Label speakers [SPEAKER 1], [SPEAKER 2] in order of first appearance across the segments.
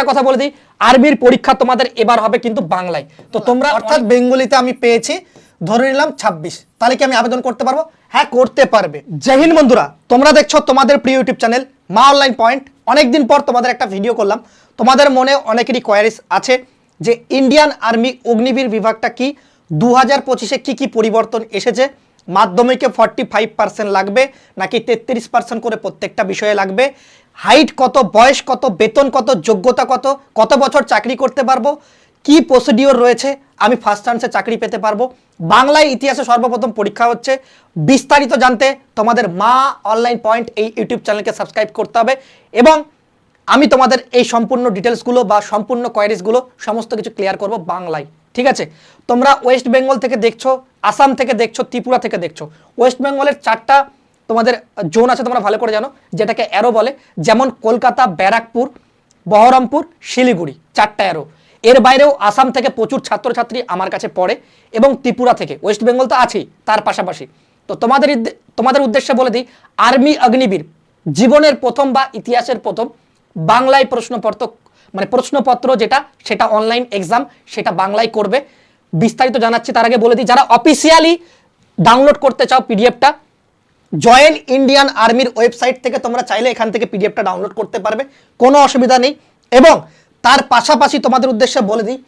[SPEAKER 1] একটা কথা বলে দিই আরবির পরীক্ষা তোমাদের এবার হবে কিন্তু বাংলায়। তো তোমরা
[SPEAKER 2] অর্থাৎ বেঙ্গলিতে আমি পেয়েছি ধরে নিলাম ছাব্বিশ। তাহলে কি আমি আবেদন করতে পারব? হ্যাঁ করতে পারবে। জয় বন্ধুরা তোমরা দেখছ তোমাদের প্রিয় YouTube channel Maa online point. অনেকদিন পর তোমাদের একটা ভিডিও করলাম। তোমাদের মনে অনেকেরই কোয়ারিস আছে যে ইন্ডিয়ান আর্মি অগ্নিবীর বিভাগটা কি? দু হাজার পঁচিশে কী কী পরিবর্তন এসেছে? মাধ্যমিকে ফর্টি ফাইভ পার্সেন্ট লাগবে নাকি তেত্রিশ পার্সেন্ট করে প্রত্যেকটা বিষয়ে লাগবে? হাইট কত, বয়স কত, বেতন কত, যোগ্যতা কত কত বছর চাকরি করতে পারব, কি প্রসিডিওর রয়েছে, আমি ফার্স্ট চান্সে চাকরি পেতে পারব। বাংলায় ইতিহাসে সর্বপ্রথম পরীক্ষা হচ্ছে, বিস্তারিত জানতে তোমাদের মা অনলাইন পয়েন্ট এই ইউটিউব চ্যানেলকে সাবস্ক্রাইব করতে হবে এবং আমি তোমাদের এই সম্পূর্ণ ডিটেলসগুলো বা সম্পূর্ণ কোয়ারিজগুলো সমস্ত কিছু ক্লিয়ার করব বাংলায়, ঠিক আছে? তোমরা ওয়েস্ট বেঙ্গল থেকে দেখছ আসাম থেকে দেখছ ত্রিপুরা থেকে দেখছ। ওয়েস্ট বেঙ্গলের চারটা তোমাদের জোন আছে, তোমরা ভালো করে জানো, যেটাকে অ্যারো বলে, যেমন কলকাতা, ব্যারাকপুর, বহরমপুর, শিলিগুড়ি, চারটা অ্যারো এর বাইরেও আসাম থেকে প্রচুর ছাত্রছাত্রী আমার কাছে পড়ে এবং ত্রিপুরা থেকে। ওয়েস্ট বেঙ্গল তো আছেই, তার পাশাপাশি। তো তোমাদের তোমাদের উদ্দেশ্যে বলে দিই আর্মি অগ্নিবীর জীবনের প্রথম বা ইতিহাসের প্রথম বাংলায় প্রশ্নপত্র মানে প্রশ্নপত্র যেটা, সেটা অনলাইন এক্সাম সেটা বাংলায় করবে। বিস্তারিত জানাচ্ছি, তার আগে বলে দিই, যারা অফিসিয়ালি ডাউনলোড করতে চাও পিডিএফটা জয়েন ইন্ডিয়ান আর্মির ওয়েবসাইট থেকে তোমরা চাইলে এখান থেকে পিডিএফটা ডাউনলোড করতে পারবে কোনো অসুবিধা নেই। এবং তার পাশাপাশি তোমাদের উদ্দেশ্যে বলে দিই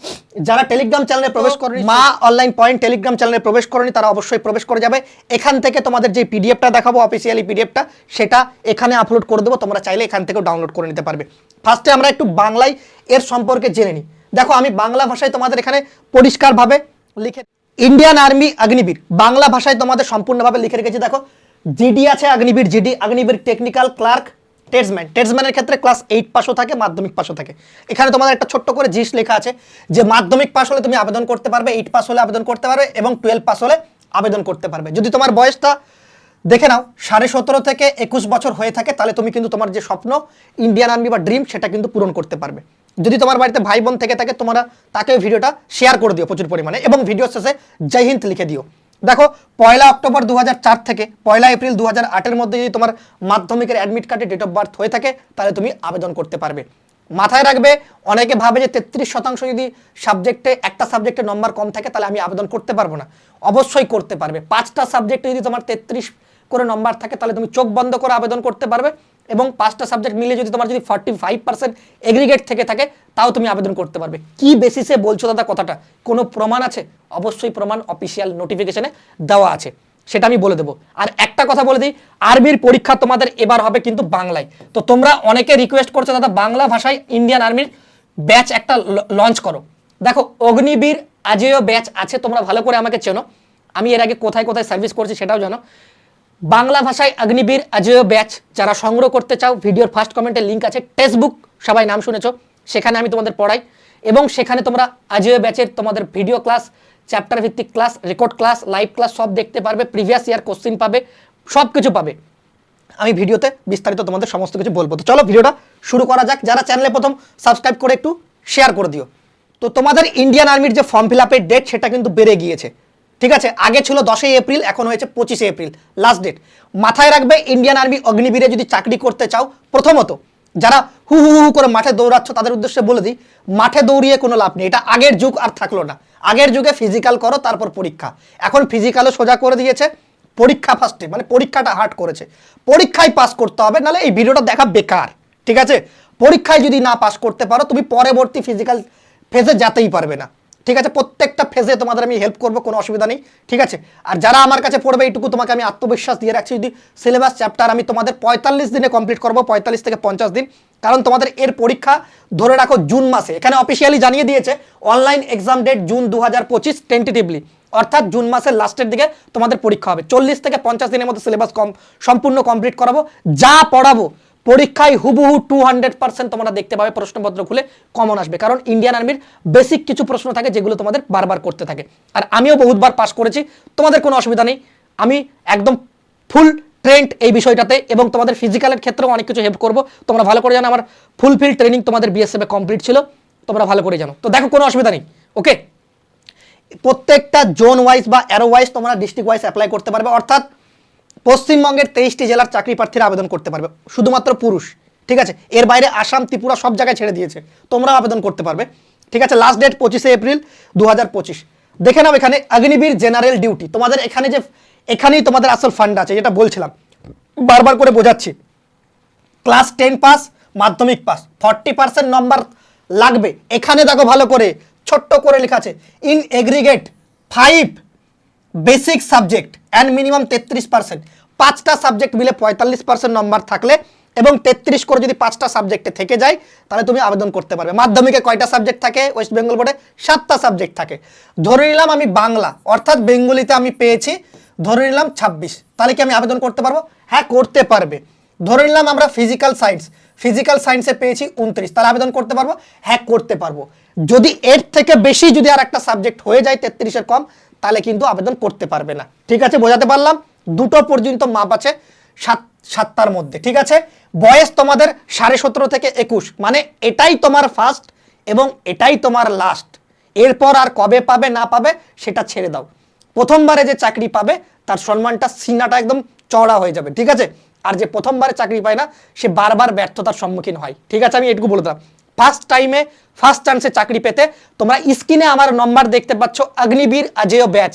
[SPEAKER 2] যারা টেলিগ্রাম চ্যানেলে প্রবেশ করেনি মা অনলাইন পয়েন্ট টেলিগ্রাম চ্যানেলে প্রবেশ করেনি তারা অবশ্যই প্রবেশ করে যাবে। এখান থেকে তোমাদের যে পিডিএফটা দেখাবো অফিসিয়ালি পিডিএফটা সেটা এখানে আপলোড করে দেবো। তোমরা চাইলে এখান থেকেও ডাউনলোড করে নিতে পারবে। ফার্স্টে আমরা একটু বাংলায় এর সম্পর্কে জেনে নিই। দেখো আমি বাংলা ভাষায় তোমাদের এখানে পরিষ্কারভাবে লিখে ইন্ডিয়ান আর্মি অগ্নিবীর বাংলা ভাষায় তোমাদের সম্পূর্ণভাবে লিখে রেখেছি। দেখো জিডি আছে Agniveer GD Agniveer technical clerk tradesman টেটসম্যানের ক্ষেত্রে ক্লাস এইট পাশও থাকে, মাধ্যমিক পাসও থাকে। এখানে তোমাদের একটা ছোট্ট করে জিস লেখা আছে যে মাধ্যমিক পাস হলে তুমি আবেদন করতে পারবে এইট পাস হলে আবেদন করতে পারবে এবং টুয়েলভ পাস হলে আবেদন করতে পারবে। যদি তোমার বয়সটা দেখে নাও, সাড়ে সতেরো থেকে একুশ বছর হয়ে থাকে, তাহলে তুমি কিন্তু তোমার যে স্বপ্ন ইন্ডিয়ান আর্মি বা ড্রিম সেটা কিন্তু পূরণ করতে পারবে। যদি তোমার বাড়িতে ভাই বোন থেকে থাকে, তোমরা তাকে ভিডিওটা শেয়ার করে দিও প্রচুর পরিমাণে এবং ভিডিও শেষে জয় হিন্দ লিখে দিও। দেখো, পয়লা অক্টোবর দু হাজার চার থেকে পয়লা এপ্রিল দু হাজার মধ্যে যদি তোমার মাধ্যমিকের অ্যাডমিট কার্ডে ডেট অফ বার্থ হয়ে থাকে, তাহলে তুমি আবেদন করতে পারবে। মাথায় রাখবে, অনেকে ভাবে যে তেত্রিশ শতাংশ যদি সাবজেক্টে একটা সাবজেক্টে নম্বর কম থাকে, তাহলে আমি আবেদন করতে পারব না। অবশ্যই করতে পারবে। পাঁচটা সাবজেক্টে যদি তোমার তেত্রিশ করে নম্বর থাকে, তাহলে তুমি চোখ বন্ধ করে আবেদন করতে পারবে। এবং পাঁচটা সাবজেক্ট মিলে যদি তোমার যদি ফর্টি ফাইভ পার্সেন্ট এগ্রিগেট থেকে থাকে, তাও তুমি আবেদন করতে পারবে। কি বেসিসে বলছো দাদা কথাটা? কোনো প্রমাণ আছে? অবশ্যই প্রমাণ অফিসিয়াল নোটিফিকেশনে দেওয়া আছে। সেটা আমি বলে দেবো। আর একটা কথা বলে দিই আরবির পরীক্ষা তোমাদের এবার হবে কিন্তু বাংলায়। তো তোমরা অনেকে রিকোয়েস্ট করছ দাদা, বাংলা ভাষায় ইন্ডিয়ান আর্মির ব্যাচ একটা লঞ্চ করো। দেখো, অগ্নিবীর আজেও ব্যাচ আছে, তোমরা ভালো করে আমাকে চেনো। আমি এর আগে কোথায় কোথায় সার্ভিস করছি সেটাও জানো। বাংলা ভাষায় অগ্নিবীর অজয় ব্যাচ। যারা সংগ্রহ করতে চাও, ভিডিওর ফার্স্ট কমেন্টে লিঙ্ক আছে টেক্সটবুক সবাই নাম শুনেছো, সেখানে আমি তোমাদের পড়াই। এবং সেখানে তোমরা অজয় ব্যাচের তোমাদের ভিডিও ক্লাস চ্যাপ্টার ভিত্তিক class record class live class সব দেখতে পারবে প্রিভিয়াস ইয়ার কোশ্চিন পাবে সব কিছু পাবে। আমি ভিডিওতে বিস্তারিত তোমাদের সমস্ত কিছু বলব। তো চলো ভিডিওটা শুরু করা যাক। যারা চ্যানেলে প্রথম সাবস্ক্রাইব করে একটু শেয়ার করে দিও। তো তোমাদের ইন্ডিয়ান আর্মির যে ফর্ম ফিল আপের ডেট সেটা কিন্তু বেড়ে গিয়েছে। ঠিক আছে? আগে ছিল দশই এপ্রিল, এখন হয়েছে পঁচিশে এপ্রিল। লাস্ট ডেট মাথায় রাখবে ইন্ডিয়ান আর্মি অগ্নিবীরে যদি চাকরি করতে চাও, প্রথমত যারা হু হু হু করে মাঠে দৌড়াচ্ছ, তাদের উদ্দেশ্যে বলে দিই, মাঠে দৌড়িয়ে কোনো লাভ নেই। এটা আগের যুগ আর থাকল না। আগের যুগে ফিজিক্যাল করো, তারপর পরীক্ষা। এখন ফিজিক্যালও সোজা করে দিয়েছে, পরীক্ষা ফার্স্টে মানে পরীক্ষাটা হার্ড করেছে। পরীক্ষায় পাস করতে হবে, নাহলে এই ভিডিওটা দেখা বেকার। ঠিক আছে? পরীক্ষায় যদি না পাস করতে পারো, তুমি পরবর্তী ফিজিক্যাল ফেজে যেতেই পারবে না। ঠিক আছে, প্রত্যেকটা ফেজে তোমাদের আমি হেল্প করব, কোনো অসুবিধা নেই, ঠিক আছে? আর যারা আমার কাছে পড়বে, এইটুকু তোমাকে আমি আত্মবিশ্বাস দিয়ে রাখছি, যদি সিলেবাস চ্যাপ্টার আমি তোমাদের পঁয়তাল্লিশ দিনে কমপ্লিট করব, পঁয়তাল্লিশ থেকে পঞ্চাশ দিন, কারণ তোমাদের এর পরীক্ষা ধরে রাখো জুন মাসে। এখানে অফিসিয়ালি জানিয়ে দিয়েছে অনলাইন এক্সাম ডেট জুন দু হাজার পঁচিশ টেন্টেটিভলি অর্থাৎ জুন মাসের লাস্টের দিকে তোমাদের পরীক্ষা হবে। চল্লিশ থেকে পঞ্চাশ দিনের মধ্যে সিলেবাস কম, সম্পূর্ণ কমপ্লিট করাবো, যা পড়াবো পরীক্ষায় হুবহু টু হান্ড্রেড পার্সেন্ট তোমরা দেখতে পাবে প্রশ্নপত্র খুলে কমন আসবে। কারণ ইন্ডিয়ান আর্মির বেসিক কিছু প্রশ্ন থাকে যেগুলো তোমাদের বারবার করতে থাকে। আর আমিও বহুতবার পাস করেছি, তোমাদের কোনো অসুবিধা নেই। আমি একদম ফুল ট্রেন্ড এই বিষয়টাতে এবং তোমাদের ফিজিক্যালের ক্ষেত্রেও অনেক কিছু হেল্প করব। তোমরা ভালো করে জানো, আমার ফুলফিল ট্রেনিং তোমাদের বিএসএফে কমপ্লিট ছিল। তোমরা ভালো করে জানো। তো দেখো, কোনো অসুবিধা নেই। ওকে প্রত্যেকটা জোন ওয়াইজ বা অ্যারো ওয়াইজ তোমরা ডিস্ট্রিক্ট ওয়াইজ অ্যাপ্লাই করতে পারবে। অর্থাৎ পশ্চিমবঙ্গের তেইশটি জেলার চাকরি প্রার্থীরা আবেদন করতে পারবে। শুধুমাত্র পুরুষ, ঠিক আছে? এর বাইরে আসাম, ত্রিপুরা সব জায়গায় ছেড়ে দিয়েছে। তোমরা আবেদন করতে পারবে, ঠিক আছে? লাস্ট ডেট পঁচিশে এপ্রিল দু হাজার পঁচিশ। দেখে নাও এখানে অগ্নিবীর জেনারেল ডিউটি তোমাদের এখানে যে, এখানেই তোমাদের আসল ফান্ড আছে, যেটা বলছিলাম। বারবার করে বোঝাচ্ছি। ক্লাস টেন পাস মাধ্যমিক পাস ফর্টি পার্সেন্ট নম্বর লাগবে। এখানে দেখো ভালো করে, ছোট্ট করে লেখা আছে। In aggregate five basic subject and minimum তেত্রিশ পার্সেন্ট পাঁচটা সাবজেক্ট মিলে পঁয়তাল্লিশ পার্সেন্ট নম্বর থাকলে এবং তেত্রিশ করে যদি পাঁচটা সাবজেক্টে থেকে যায়, তাহলে তুমি আবেদন করতে পারবে। মাধ্যমিকে কয়টা সাবজেক্ট থাকে? ওয়েস্ট বেঙ্গল বোর্ডে সাতটা সাবজেক্ট থাকে। ধরে নিলাম আমি বাংলা, অর্থাৎ বেঙ্গলিতে আমি পেয়েছি, ধরে নিলাম ছাব্বিশ। তাহলে কি আমি আবেদন করতে পারব? হ্যাঁ করতে পারবে। ধরে নিলাম আমরা ফিজিক্যাল সায়েন্স ফিজিক্যাল সায়েন্সে পেয়েছি উনত্রিশ। তাহলে আবেদন করতে পারব? হ্যাঁ করতে পারব। যদি এর থেকে বেশি যদি আর একটা সাবজেক্ট হয়ে যায়, তেত্রিশের কম তাহলে কিন্তু আবেদন করতে পারবে না। ঠিক আছে, বোঝাতে পারলাম? দুটো পর্যন্ত মাপ আছে সাত, সাতটার মধ্যে, ঠিক আছে? বয়স তোমাদের সাড়ে সতেরো থেকে একুশ মানে এটাই তোমার ফার্স্ট এবং এটাই তোমার লাস্ট এরপর আর কবে পাবে, না পাবে, সেটা ছেড়ে দাও। প্রথমবারে যে চাকরি পাবে, তার সম্মানটা সিনাটা একদম চওড়া হয়ে যাবে, ঠিক আছে? আর যে প্রথমবারে চাকরি পায় না, সে বারবার ব্যর্থতার সম্মুখীন হয়, ঠিক আছে? আমি এটুকু বলে দিলাম। ফার্স্ট টাইমে ফার্স্ট চান্সে চাকরি পেতে। তোমরা স্ক্রিনে আমার নম্বর দেখতে পাচ্ছ অগ্নিবীর আজেয় ব্যাচ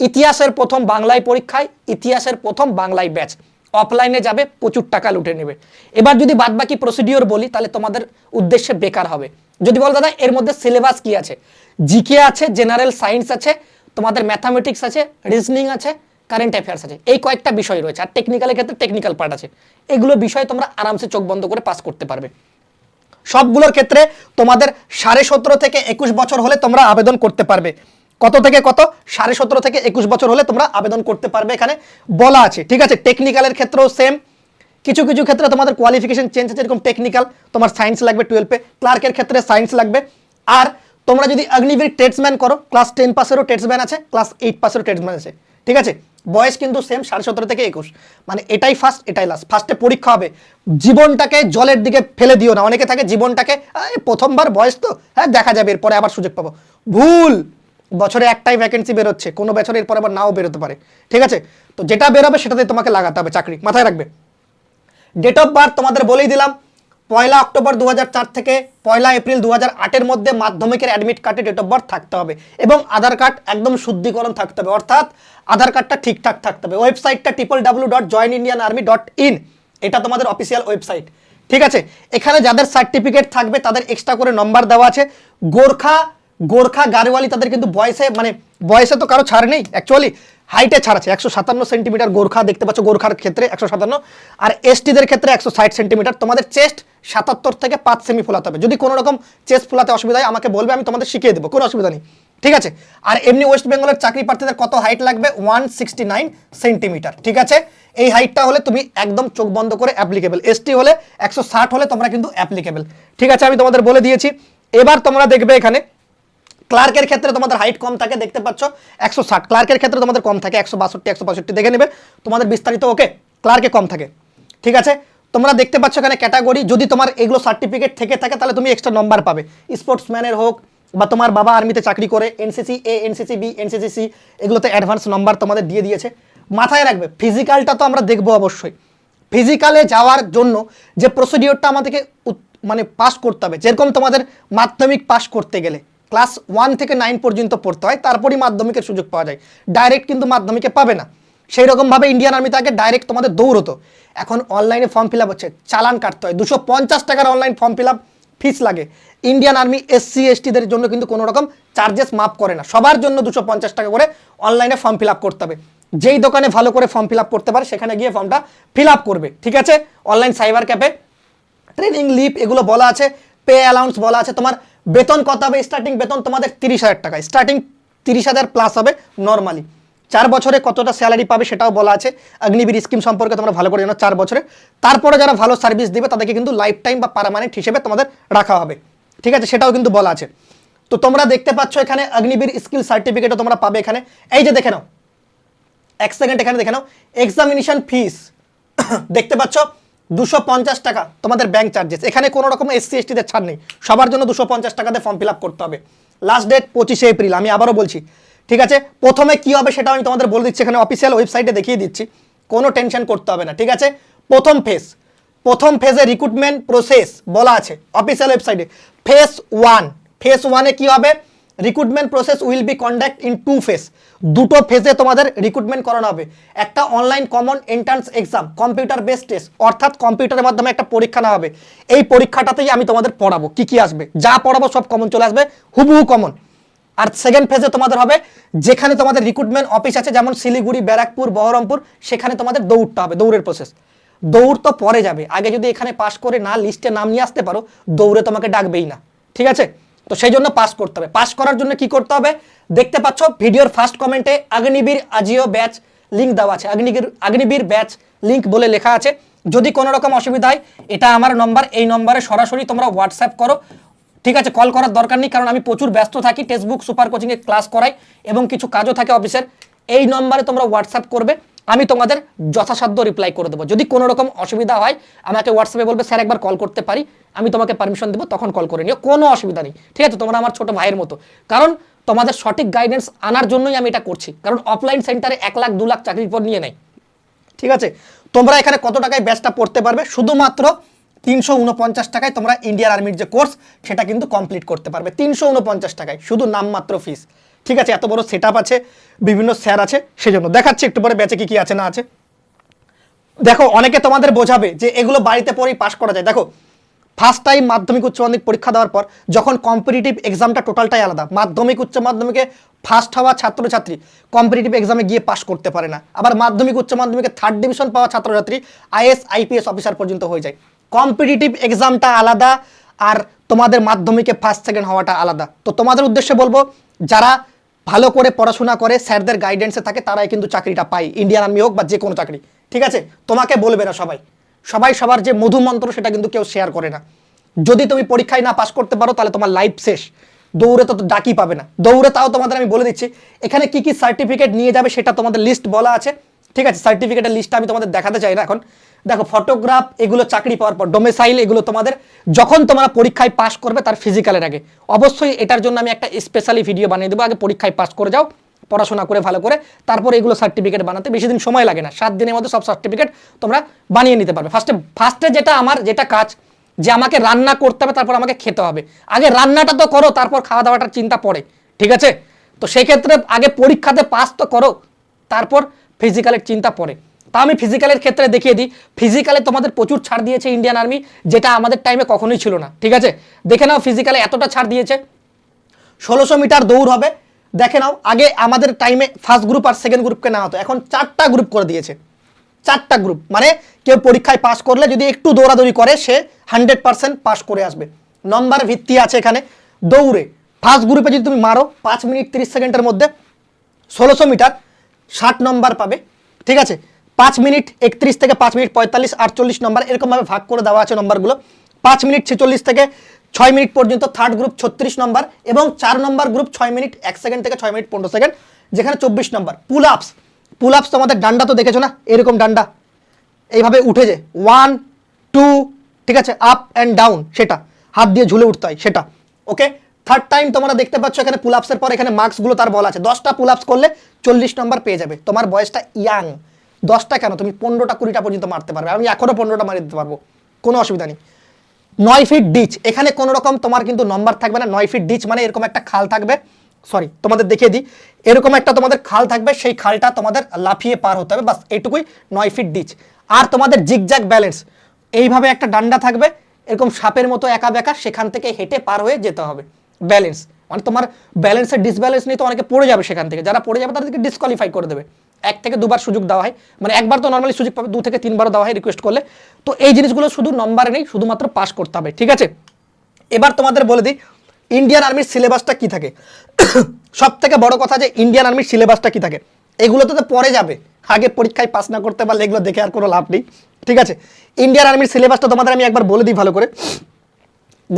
[SPEAKER 2] ইতিহাসের প্রথম বাংলায় পরীক্ষায়, ইতিহাসের প্রথম বাংলায় ব্যাচ অফলাইনে যাবে, প্রচুর টাকা লুটে নেবে। এবার যদি বাদবাকি প্রসিডিওর বলি, তাহলে তোমাদের উদ্দেশ্যে বেকার হবে। যদি বল, দাদা, এর মধ্যে সিলেবাস কি আছে? জিকে আছে জেনারেল সায়েন্স আছে, তোমাদের ম্যাথামেটিক্স আছে রিজনিং আছে কারেন্ট অ্যাফেয়ার্স আছে। এই কয়েকটা বিষয় রয়েছে, আর টেকনিক্যালের ক্ষেত্রে টেকনিক্যাল পার্ট আছে। এগুলো বিষয় তোমরা আরামসে চোখ বন্ধ করে পাস করতে পারবে। সবগুলোর ক্ষেত্রে তোমাদের সাড়ে সতেরো থেকে একুশ বছর হলে তোমরা আবেদন করতে পারবে। কত থেকে কত? সাড়ে সতেরো থেকে একুশ বছর হলে তোমরা আবেদন করতে পারবে এখানে। বলা আছে, ঠিক আছে? টেকনিক্যালের ক্ষেত্রেও সেম কিছু কিছু ক্ষেত্রে তোমাদের কোয়ালিফিকেশন চেঞ্জ আছে এরকম টেকনিক্যাল তোমার সায়েন্স লাগবে টুয়েলভে ক্লার্কের ক্ষেত্রে সায়েন্স লাগবে। আর তোমরা যদি অগ্নিবীর টেটসম্যান করো ক্লাস টেন পাসেরও টেটসম্যান আছে ক্লাস এইট পাসেরও টেটসম্যান আছে। ঠিক আছে? বয়স কিন্তু সেম সাড়ে সতেরো থেকে একুশ। মানে এটাই ফার্স্ট এটাই লাস্ট ফার্স্টে পরীক্ষা হবে। জীবনটাকে জলের দিকে ফেলে দিও না। অনেকে থাকে জীবনটাকে প্রথমবার বয়স তো হ্যাঁ দেখা যাবে, এরপরে আবার সুযোগ পাবো। ভুল! বছরে একটাই ভ্যাকেন্সি বেরোচ্ছে। কোনো বছরে এরপর আবার নাও বেরোতে পারে। ঠিক আছে? তো যেটা বেরোবে সেটাতে তোমাকে লাগাতে হবে চাকরি। মাথায় রাখবে। ডেট অফ বার্থ তোমাদের বলেই দিলাম। পয়লা অক্টোবর দু হাজার চার থেকে পয়লা এপ্রিল দু হাজার মধ্যে মাধ্যমিকের অ্যাডমিট কার্ডে ডেট অফ বার্থ থাকতে হবে এবং আধার কার্ড একদম শুদ্ধিকরণ থাকতে হবে। অর্থাৎ আধার কার্ডটা ঠিকঠাক থাকতে হবে। ওয়েবসাইটটা triple W dot join Indian army dot in এটা তোমাদের অফিসিয়াল ওয়েবসাইট ঠিক আছে? এখানে যাদের সার্টিফিকেট থাকবে, তাদের এক্সট্রা করে নম্বর দেওয়া আছে। গোর্খা গোর্খা গারওয়ালি তাদের কিন্তু বয়সে মানে বয়সে তো কারও ছাড় নেই অ্যাকচুয়ালি হাইটে ছাড় আছে একশো সাতান্ন সেন্টিমিটার গোর্খা দেখতে পাচ্ছ, গোর্খার ক্ষেত্রে একশো সাতান্ন, আর এসটিদের ক্ষেত্রে একশো ষাট সেন্টিমিটার। তোমাদের চেস্ট সাতাত্তর থেকে পাঁচ সেমি ফোলাতে হবে। যদি কোনো রকম চেস্ট ফোলাতে অসুবিধা হয়, আমাকে বলবে, আমি তোমাদের শিখিয়ে দেবো, কোনো অসুবিধা নেই। ঠিক আছে? আর এমনি ওয়েস্ট বেঙ্গলের চাকরি প্রার্থীদের কত হাইট লাগবে? One sixty nine centimetre. ঠিক আছে? এই হাইটটা হলে তুমি একদম চোখ বন্ধ করে অ্যাপ্লিকেবল। এসটি হলে একশো ষাট হলে তোমরা কিন্তু অ্যাপ্লিকেবল। ঠিক আছে? আমি তোমাদের বলে দিয়েছি। এবার তোমরা দেখবে এখানে ক্লার্কের ক্ষেত্রে তোমাদের হাইট কম থাকে, দেখতে পাচ্ছ? একশো ষাট। ক্লার্কের ক্ষেত্রে তোমাদের কম থাকে, একশো বাষট্টি একশো বাষট্টি দেখে নেবে, তোমাদের বিস্তারিত ওকে, ক্লার্কে কম থাকে। ঠিক আছে? তোমরা দেখতে পাচ্ছ এখানে ক্যাটাগরি যদি তোমার এগুলো সার্টিফিকেট থেকে থাকে, তাহলে তুমি এক্সট্রা নম্বর পাবে। স্পোর্টসম্যানের হোক, বা তোমার বাবা আর্মিতে চাকরি করে NCC A NCC B NCC C এগুলোতে অ্যাডভান্স নম্বর তোমাদের দিয়ে দিয়েছে। মাথায় রাখবে ফিজিক্যালটা তো আমরা দেখব অবশ্যই। ফিজিক্যালে যাওয়ার জন্য যে প্রসিডিওরটা আমাদেরকে মানে পাস করতে হবে, যেরকম তোমাদের মাধ্যমিক পাস করতে গেলে। ক্লাস ওয়ান থেকে নাইন পর্যন্ত পড়তে হয়, তারপরই মাধ্যমিকের সুযোগ পাওয়া যায়। ডাইরেক্ট কিন্তু মাধ্যমিকে পাবে না। সেই রকমভাবে ইন্ডিয়ান আর্মিতে আগে ডাইরেক্ট তোমাদের দৌড়তো। এখন অনলাইনে ফর্ম ফিল আপ হচ্ছে, চালান কাটতে হয়। দুশো পঞ্চাশ টাকার online form fill up fees লাগে। ইন্ডিয়ান আর্মি এসসি এসটিদের জন্য কিন্তু কোনো রকম চার্জেস মাফ করে না। সবার জন্য দুশো পঞ্চাশ টাকা করে অনলাইনে ফর্ম ফিল আপ করতে হবে। যেই দোকানে ভালো করে ফর্ম ফিল আপ করতে পারে, সেখানে গিয়ে ফর্মটা ফিল আপ করবে। ঠিক আছে? অনলাইন সাইবার ক্যাপে ট্রেনিং লিপ এগুলো বলা আছে। পে অ্যালাউন্স বলা আছে, তোমার বেতন কত হবে? স্টার্টিং বেতন তোমাদের তিরিশ হাজার টাকা। স্টার্টিং তিরিশ হাজার প্লাস হবে নর্মালি চার বছরে কতটা স্যালারি পাবে সেটাও বলা আছে। অগ্নিবীর স্কিম সম্পর্কে তোমরা ভালো করে জানো, চার বছরে। তারপরে যারা ভালো সার্ভিস দিবে, তাদেরকে কিন্তু লাইফ টাইম বা পারমানেন্ট হিসেবে তোমাদের রাখা হবে। ঠিক আছে? সেটাও কিন্তু বলা আছে। তো তোমরা দেখতে পাচ্ছ এখানে অগ্নিবীর স্কিল সার্টিফিকেটও তোমরা পাবে এখানে। এই যে দেখে নাও। এক সেকেন্ড এখানে দেখে নাও। এক্সামিনেশন ফিস দেখতে পাচ্ছ? দুশো পঞ্চাশ টাকা তোমাদের ব্যাংক চার্জেস এখানে কোনো রকম এসসি এসটিদের ছাড় নেই। সবার জন্য দুশো পঞ্চাশ টাকাতে ফর্ম ফিল আপ করতে হবে। লাস্ট ডেট পঁচিশে এপ্রিল আমি আবারও বলছি। ঠিক আছে? প্রথমে কি হবে সেটা আমি তোমাদের বলে দিচ্ছি। এখানে অফিসিয়াল ওয়েবসাইটে দেখিয়ে দিচ্ছি। কোনো টেনশন করতে হবে না, ঠিক আছে? প্রথম ফেস প্রথম ফেজে রিক্রুটমেন্ট প্রসেস বলা আছে অফিসিয়াল ওয়েবসাইটে ফেস ওয়ান ফেস ওয়ানে কি হবে? Recruitment process will be conduct in two phase দুটো ফেজে তোমাদের রিক্রুটমেন্ট করানো হবে। একটা online common entrance exam computer base test অর্থাৎ কম্পিউটারের মাধ্যমে একটা পরীক্ষা নেওয়া হবে। এই পরীক্ষাটাতেই আমি তোমাদের পড়াবো, কি কি আসবে। যা পড়াবো সব কমন চলে আসবে, হুবহু কমন আর সেকেন্ড ফেজে তোমাদের হবে, যেখানে তোমাদের রিক্রুটমেন্ট অফিস আছে, যেমন শিলিগুড়ি, ব্যারাকপুর, বহরমপুর, সেখানে তোমাদের দৌড়তে হবে, দৌড়ের প্রসেস দৌড় তো পরে যাবে। আগে যদি এখানে পাস করে না লিস্টে নাম নিয়ে আসতে পারো, দৌড়ে তোমাকে ডাকবেই না। ঠিক আছে? তো সেই জন্য পাস করতে হবে। পাস করার জন্য কি করতে হবে? দেখতে পাচ্ছ, ভিডিওর ফার্স্ট কমেন্টে অগ্নিবীর আজিও ব্যাচ লিঙ্ক দেওয়া আছে। অগ্নিবীর অগ্নিবীর ব্যাচ লিঙ্ক বলে লেখা আছে। যদি কোনো রকম অসুবিধা হয়, এটা আমার নম্বর এই নম্বরে সরাসরি তোমরা হোয়াটসঅ্যাপ করো। ঠিক আছে কল করার দরকার নেই, কারণ আমি প্রচুর ব্যস্ত থাকি টেক্সটবুক সুপার কোচিংয়ে ক্লাস করাই এবং কিছু কাজও থাকে অফিসের এই নম্বরে তোমরা হোয়াটসঅ্যাপ করবে। আমি তোমাদের যথাসাধ্য রিপ্লাই করে দেবো। যদি কোনো রকম অসুবিধা হয়, আমাকে হোয়াটসঅ্যাপে বলবে, স্যার, একবার কল করতে পারি, আমি তোমাকে পারমিশন দেবো, তখন কল করে নিও। কোনো অসুবিধা নেই। ঠিক আছে, তোমরা আমার ছোট ভাইয়ের মতো। কারণ তোমাদের সঠিক গাইডেন্স আনার জন্যই আমি এটা করছি। কারণ অফলাইন সেন্টারে এক লাখ, দু লাখ চাকরির পর নিয়ে নেয় ঠিক আছে? তোমরা এখানে কত টাকায় ব্যাচটা পড়তে পারবে? শুধুমাত্র তিনশো উনপঞ্চাশ টাকায় তোমরা ইন্ডিয়ান আর্মির যে কোর্স সেটা কিন্তু কমপ্লিট করতে পারবে। তিনশো উনপঞ্চাশ টাকায়, শুধু নামমাত্র ফিস ঠিক আছে, এত বড় সেট আছে, বিভিন্ন স্যার আছে, সেজন্য দেখাচ্ছি একটু পরে ব্যাচে কি কি আছে, না আছে। দেখো, অনেকে তোমাদের বোঝাবে যে এগুলো বাড়িতে পড়েই পাশ করা যায়। দেখো ফার্স্ট টাইম মাধ্যমিক উচ্চ মাধ্যমিক পরীক্ষা দেওয়ার পর যখন কম্পিটিটিভ এক্সামটা টোটালটাই আলাদা। মাধ্যমিক, উচ্চ মাধ্যমিকে ফার্স্ট হওয়া ছাত্রছাত্রী কম্পিটিটিভ এক্সামে গিয়ে পাশ করতে পারে না। আবার মাধ্যমিক, উচ্চ মাধ্যমিকে থার্ড ডিভিশন পাওয়া ছাত্রছাত্রী আইএস আইপিএস অফিসার পর্যন্ত হয়ে যায়। কম্পিটিটিভ এক্সামটা আলাদা আর তোমাদের মাধ্যমিকে ফার্স্ট সেকেন্ড হওয়াটা আলাদা। তো তোমাদের উদ্দেশ্যে বলব, যারা ভালো করে পড়াশোনা করে, স্যারদের গাইডেন্সে থাকে, তারাই কিন্তু চাকরিটা পায় ইন্ডিয়ান আর্মি হোক বা যে কোনো চাকরি। ঠিক আছে? তোমাকে বলবে না সবাই। সবাই সবার যে মধুমন্ত্র সেটা কিন্তু কেউ শেয়ার করে না। যদি তুমি পরীক্ষায় না পাশ করতে পারো, তাহলে তোমার লাইফ শেষ। দৌড়ে তো ডাকি পাবে না। দৌড়ে তাও তোমাদের আমি বলে দিচ্ছি, এখানে কি কি সার্টিফিকেট নিয়ে যাবে সেটা তোমাদের লিস্ট বলা আছে। ঠিক আছে সার্টিফিকেটের লিস্টটা আমি তোমাদের দেখাতে চাই না এখন। দেখো ফটোগ্রাফ এগুলো চাকরি পাওয়ার পর ডোমেসাইল এগুলো তোমাদের, যখন তোমরা পরীক্ষায় পাস করবে তার ফিজিক্যালের আগে। অবশ্যই এটার জন্য আমি একটা স্পেশালি ভিডিও বানিয়ে দেবো, আগে পরীক্ষায় পাস করে যাও, পড়াশোনা করে, ভালো করে, তারপর এগুলো সার্টিফিকেট বানাতে। বেশি দিন সময় লাগে না, সাত দিনের মধ্যে সব সার্টিফিকেট তোমরা বানিয়ে নিতে পারবে। ফার্স্টে ফার্স্টে যেটা আমার, যেটা কাজ, যে আমাকে রান্না করতে হবে, তারপর আমাকে খেতে হবে। আগে রান্নাটা তো করো, তারপর খাওয়া দাওয়াটার চিন্তা পড়ে, ঠিক আছে? তো সেক্ষেত্রে আগে পরীক্ষাতে পাস তো করো, তারপর ফিজিক্যালের চিন্তা পড়ে তা আমি ফিজিক্যালের ক্ষেত্রে দেখিয়ে দিই। ফিজিক্যালে তোমাদের প্রচুর ছাড় দিয়েছে ইন্ডিয়ান আর্মি যেটা আমাদের টাইমে কখনোই ছিল না। ঠিক আছে? দেখে নাও ফিজিক্যালে এতটা ছাড় দিয়েছে। ষোলোশো মিটার দৌড় হবে। দেখে নাও, আগে আমাদের টাইমে ফার্স্ট গ্রুপ আর সেকেন্ড গ্রুপকে নেওয়া হতো। এখন চারটা গ্রুপ করে দিয়েছে। চারটা গ্রুপ মানে কেউ পরীক্ষায় পাস করলে যদি একটু দৌড়াদৌড়ি করে, সে হান্ড্রেড পার্সেন্ট পাস করে আসবে। নম্বর ভিত্তি আছে এখানে। দৌড়ে। ফার্স্ট গ্রুপে যদি তুমি মারো, পাঁচ মিনিট তিরিশ সেকেন্ডের মধ্যে ষোলোশো মিটার। ষাট নম্বর পাবে, ঠিক আছে? পাঁচ মিনিট একত্রিশ থেকে পাঁচ মিনিট পঁয়তাল্লিশ, আটচল্লিশ নম্বর, এরকমভাবে ভাগ করে দেওয়া আছে নম্বরগুলো। পাঁচ মিনিট ছেচল্লিশ থেকে ছয় মিনিট পর্যন্ত থার্ড গ্রুপ ছত্রিশ নম্বর এবং চার নম্বর গ্রুপ ছয় মিনিট এক সেকেন্ড থেকে ছয় মিনিট পনেরো সেকেন্ড যেখানে চব্বিশ নম্বর। পুল আপস পুল আপস তোমাদের ডান্ডা তো দেখেছ না? এরকম ডান্ডা। এইভাবে উঠে যে ওয়ান টু ঠিক আছে আপ অ্যান্ড ডাউন সেটা। হাত দিয়ে ঝুলে উঠতে হয়, সেটা। ওকে থার্ড টাইম তোমরা দেখতে পাচ্ছ এখানে পুল আপসের পর এখানে মার্কসগুলো তার বলা আছে। দশটা পুল আপস করলে চল্লিশ নম্বর পেয়ে যাবে। তোমার বয়সটা ইয়াং দশটা কেন? তুমি পনেরোটা, কুড়িটা পর্যন্ত মারতে পারবে। আমি এখনও পনেরোটা মারিয়ে দিতে পারব। কোনো অসুবিধা নেই। নয় ফিট ডিচ এখানে কোনো রকম তোমার কিন্তু নম্বর থাকবে না। নয় ফিট ডিচ মানে এরকম একটা খাল থাকবে। সরি তোমাদের দেখিয়ে দিই। এরকম একটা তোমাদের খাল থাকবে। সেই খালটা তোমাদের লাফিয়ে পার হতে হবে। বাস এইটুকুই নয় ফিট ডিচ আর তোমাদের জিগজ্যাগ ব্যালেন্স এইভাবে একটা ডান্ডা থাকবে। এরকম সাপের মতো একা বেঁকা সেখান থেকে হেঁটে পার হয়ে যেতে হবে। ব্যালেন্স মানে তোমার ব্যালেন্সের ডিসব্যালেন্স নিয়ে তো অনেকে পড়ে যাবে সেখান থেকে। যারা পড়ে যাবে তাদেরকে ডিসকোয়ালিফাই করে দেবে। এক থেকে দুবার সুযোগ দেওয়া হয়। মানে একবার তো নর্মালি সুযোগ পাবে, দু থেকে তিনবারও দেওয়া হয় রিকোয়েস্ট করলে। তো এই জিনিসগুলো শুধু নম্বরে নেই, শুধুমাত্র পাস করতে হবে, ঠিক আছে? এবার তোমাদের বলে দিই ইন্ডিয়ান আর্মির সিলেবাসটা কি থাকে? সব থেকে বড় কথা যে ইন্ডিয়ান আর্মির সিলেবাসটা কি থাকে? এগুলো তো পরে যাবে। আগে পরীক্ষায় পাস না করতে পারলে এগুলো দেখে আর কোনো লাভ নেই, ঠিক আছে? ইন্ডিয়ান আর্মির সিলেবাসটা তোমাদের আমি একবার বলে দিই ভালো করে।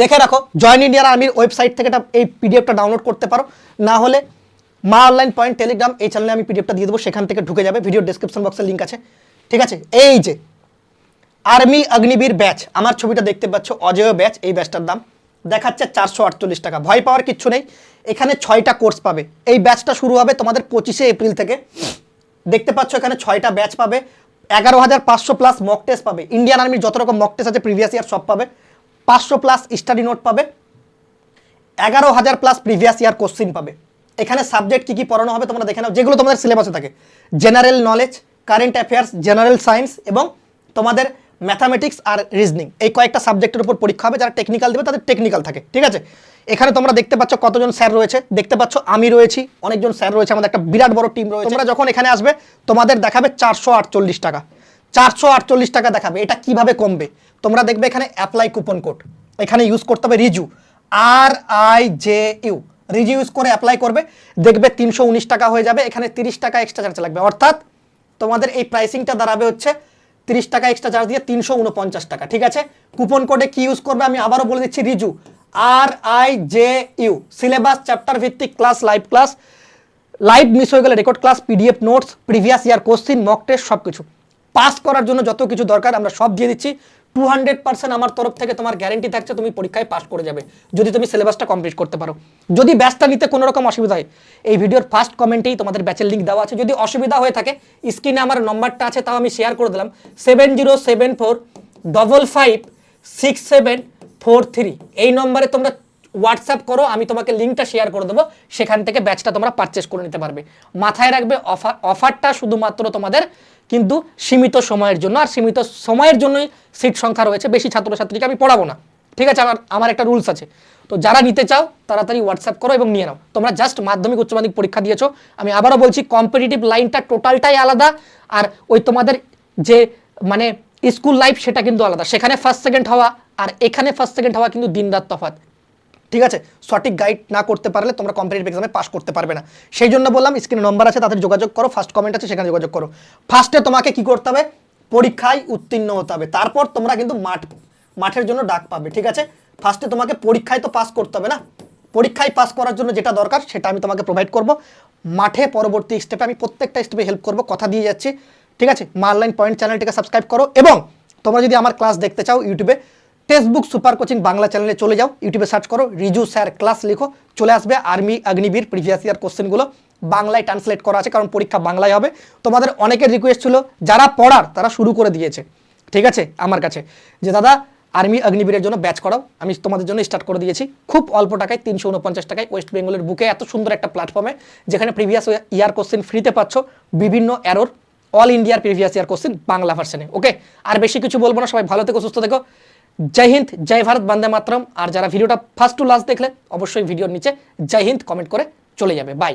[SPEAKER 2] দেখে রাখো জয়েন ইন্ডিয়ান আর্মির ওয়েবসাইট থেকে এই পিডিএফটা ডাউনলোড করতে পারো। না হলে মা অনলাইন পয়েন্ট টেলিগ্রাম এই চ্যানেলে আমি পিডিএফটা দিয়ে দেবো, সেখান থেকে ঢুকে যাবে ভিডিও ডিসক্রিপশন বক্সে লিঙ্ক আছে। ঠিক আছে? এই যে আর্মি অগ্নিবীর ব্যাচ আমার ছবিটা দেখতে পাচ্ছ, অজয় ব্যাচ এই ব্যাচটার দাম। দেখাচ্ছে চারশো আটচল্লিশ টাকা। ভয় পাওয়ার কিচ্ছু নেই। এখানে ছয়টা কোর্স পাবে। এই ব্যাচটা শুরু হবে তোমাদের পঁচিশে এপ্রিল থেকে। দেখতে পাচ্ছ, এখানে ছয়টা ব্যাচ পাবে। এগারো হাজার পাঁচশো প্লাস মক টেস্ট পাবে। ইন্ডিয়ান আর্মির যত রকম মক টেস্ট আছে প্রিভিয়াস ইয়ার সব পাবে। পাঁচশো প্লাস স্টাডি নোট পাবে, এগারো হাজার প্লাস প্রিভিয়াস ইয়ার কোশ্চিন পাবে। এখানে সাবজেক্ট কী কী পড়ানো হবে তোমরা দেখে নাও, যেগুলো তোমাদের সিলেবাসে থাকে। General knowledge current affairs general science এবং তোমাদের ম্যাথামেটিক্স আর রিজনিং এই কয়েকটা সাবজেক্টের উপর পরীক্ষা হবে, যারা টেকনিক্যাল দেবে তাদের টেকনিক্যাল থাকে, ঠিক আছে? এখানে তোমরা দেখতে পাচ্ছ কতজন স্যার রয়েছে, দেখতে পাচ্ছ আমি রয়েছি, অনেকজন স্যার রয়েছে, আমাদের একটা বিরাট বড় টিম রয়েছে। তোমরা যখন এখানে আসবে, তোমাদের দেখাবে চারশো আটচল্লিশ টাকা। চারশো আটচল্লিশ টাকা দেখাবে। এটা কীভাবে কমবে? তোমরা দেখবে এখানে অ্যাপ্লাই কুপন কোড এখানে ইউজ করতে হবে Riju. R I J U Riju use করে অ্যাপ্লাই করবে। দেখবে তিনশো উনিশ টাকা হয়ে যাবে। এখানে তিরিশ টাকা এক্সট্রা চার্জ লাগবে। অর্থাৎ তোমাদের এই প্রাইসিংটা দাঁড়াবে হচ্ছে তিরিশ টাকা এক্সট্রা চার্জ দিয়ে তিনশো উনপঞ্চাশ টাকা। ঠিক আছে? কুপন কোডে কি ইউজ করবে? আমি আবারও বলে দিচ্ছি Riju. R I J U syllabus chapter ভিত্তিক class live class live miss হয়ে গেলে record class PDF notes previous year question mock test সব কিছু পাস করার জন্য যত কিছু দরকার, আমরা সব দিয়ে দিচ্ছি। টু হান্ড্রেড পার্সেন্ট আমার তরফ থেকে তোমার গ্যারেন্টি থাকছে, তুমি পরীক্ষায় পাস করে যাবে, যদি তুমি সিলেবাসটা কমপ্লিট করতে পারো। যদি ব্যাচটা নিতে কোনো রকম অসুবিধা হয়, এই ভিডিওর ফার্স্ট কমেন্টেই তোমাদের ব্যাচের লিঙ্ক দেওয়া আছে। যদি অসুবিধা হয়ে থাকে স্ক্রিনে আমার নম্বরটা আছে, তাও আমি শেয়ার করে দিলাম। Seven zero seven four double five six seven four three এই নম্বরে তোমরা হোয়াটসঅ্যাপ করো, আমি তোমাকে লিঙ্কটা শেয়ার করে দেবো, সেখান থেকে ব্যাচটা তোমরা পারচেস করে নিতে পারবে। মাথায় রাখবে অফার অফারটা শুধুমাত্র তোমাদের কিন্তু সীমিত সময়ের জন্য, আর সীমিত সময়ের জন্যই সিট সংখ্যা রয়েছে। বেশি ছাত্রছাত্রীকে আমি পড়াবো না। ঠিক আছে, আমার আমার একটা রুলস আছে। তো যারা নিতে চাও, তাড়াতাড়ি হোয়াটসঅ্যাপ করো এবং নিয়ে নাও। তোমরা জাস্ট মাধ্যমিক উচ্চ মাধ্যমিক পরীক্ষা দিয়েছ। আমি আবারও বলছি কম্পিটিটিভ লাইনটা টোটালটাই আলাদা। আর ওই তোমাদের যে মানে স্কুল লাইফ সেটা কিন্তু আলাদা। সেখানে ফার্স্ট সেকেন্ড হওয়া, আর এখানে ফার্স্ট সেকেন্ড হওয়া কিন্তু দিন রাত তফাৎ। ঠিক আছে? সঠিক গাইড না করতে পারলে তোমরা কম্পিটিটিভ এক্সামে পাস করতে পারবে না। সেই জন্য বললাম স্ক্রিনে নম্বর আছে, তাদের যোগাযোগ করো ফার্স্ট কমেন্ট আছে, সেখানে যোগাযোগ করো। ফার্স্টে তোমাকে কি করতে হবে? পরীক্ষায় উত্তীর্ণ হতে হবে। তারপর তোমরা কিন্তু মাঠ, মাঠের জন্য ডাক পাবে, ঠিক আছে? ফার্স্টে তোমাকে পরীক্ষায় তো পাস করতে হবে না? পরীক্ষায় পাস করার জন্য যেটা দরকার, সেটা আমি তোমাকে প্রোভাইড করব। মাঠে পরবর্তী স্টেপে আমি প্রত্যেকটা স্টেপে হেল্প করব, কথা দিয়ে যাচ্ছি, ঠিক আছে? মারলাইন পয়েন্ট চ্যানেলটিকে সাবস্ক্রাইব করো এবং তোমরা যদি আমার ক্লাস দেখতে চাও ইউটিউবে টেক্সটবুক সুপার কোচিং বাংলা চ্যানেলে চলে যাও। ইউটিউবে সার্চ করো রিজু স্যার ক্লাস লিখো। চলে আসবে আর্মি অগ্নিবীর প্রিভিয়াস ইয়ার কোশ্চেনগুলো বাংলায় ট্রান্সলেট করা আছে, কারণ পরীক্ষা বাংলায় হবে। তোমাদের অনেকের রিকোয়েস্ট ছিল, যারা পড়ার, তারা শুরু করে দিয়েছে। ঠিক আছে? আমার কাছে। যে দাদা আর্মি অগ্নিবীরের জন্য ব্যাচ করাও। আমি তোমাদের জন্য স্টার্ট করে দিয়েছি। খুব অল্প টাকায়, তিনশো উনপঞ্চাশ টাকায় ওয়েস্ট বেঙ্গলের বুকে এত সুন্দর একটা প্ল্যাটফর্মে যেখানে প্রিভিয়াস ইয়ার কোশ্চেন ফ্রিতে পাচ্ছ। বিভিন্ন অ্যারোর অল ইন্ডিয়ার প্রিভিয়াস ইয়ার কোশ্চেন বাংলা ভার্সনে ওকে আর বেশি কিছু বলব না। সবাই ভালো থেকো, সুস্থ থেকো। জয় হিন্দ, জয় ভারত, বন্দে মাতরম। আর যারা ভিডিওটা ফার্স্ট টু লাস্ট দেখলে, অবশ্যই ভিডিওর নিচে জয় হিন্দ কমেন্ট করে চলে যাবে। বাই